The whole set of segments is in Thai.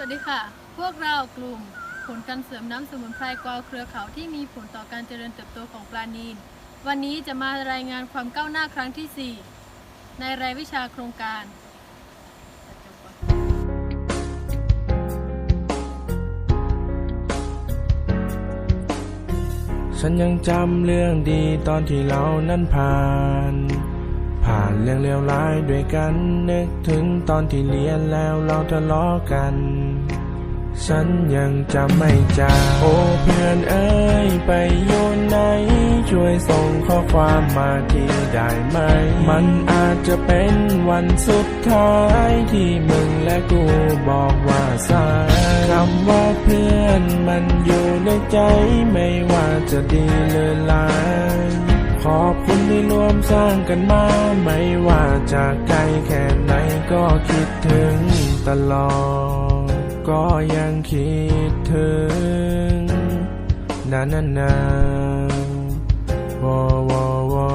วัสดีค่ะ พวกเรากลุ่มผลการเสริมน้ำสมุนไพรกอเครือเขาที่มีผลต่อการเจริญเติบโตของปลานีน วันนี้จะมารายงานความก้าวหน้าครั้งที่ 4 ในรายวิชาโครงการ ฉันยังจำเรื่องดีตอนที่เรานั้นผ่าน ผ่านเรื่องเลวร้ายด้วยกันนึกถึงตอนที่เรียนแล้วเราทะเลาะกัน ฉันยังจำไม่จางโอ้เพื่อนเอ้ยไปอยู่ไหน ช่วยส่งข้อความมาทีได้ไหม มันอาจจะเป็นวันสุดท้ายที่มึงและกูบอกว่าสายคำว่าเพื่อนมันอยู่ในใจไม่ว่าจะดีหรือร้าย สร้างกันมา ไม่ว่าจะไกลแค่ไหนก็คิดถึงตลอด ก็ยังคิดถึงนานานาวอวอวอ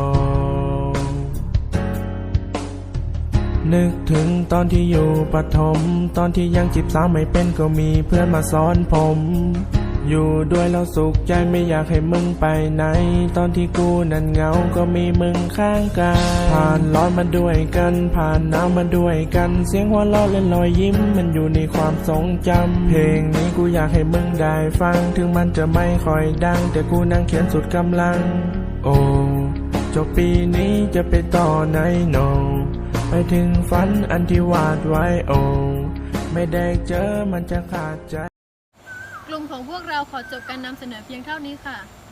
นึกถึงตอนที่อยู่ปฐมตอนที่ยังจีบสาวไม่เป็นก็มีเพื่อนมาสอนผม อยู่ด้วยแล้วสุขใจไม่อยากให้มึงไปไหน ตอนที่กูนั้นเหงาก็มีมึงข้างกายผ่านร้อนมาด้วยกัน ผ่านหนาวมาด้วยกัน เสียงหัวเราะและรอยยิ้ม มันอยู่ในความทรงจำ เพลงนี้กูอยากให้มึงได้ฟัง ถึงมันจะไม่ค่อยดัง แต่กูนั่งเขียนสุดกำลัง โอ้จบปีนี้จะไปต่อไหนโนไปถึงฝันอันที่วาดไว้โอ้ไม่ได้เจอมันจะขาดใจ ของพวกเราขอจบการนำเสนอเพียงเท่านี้ค่ะ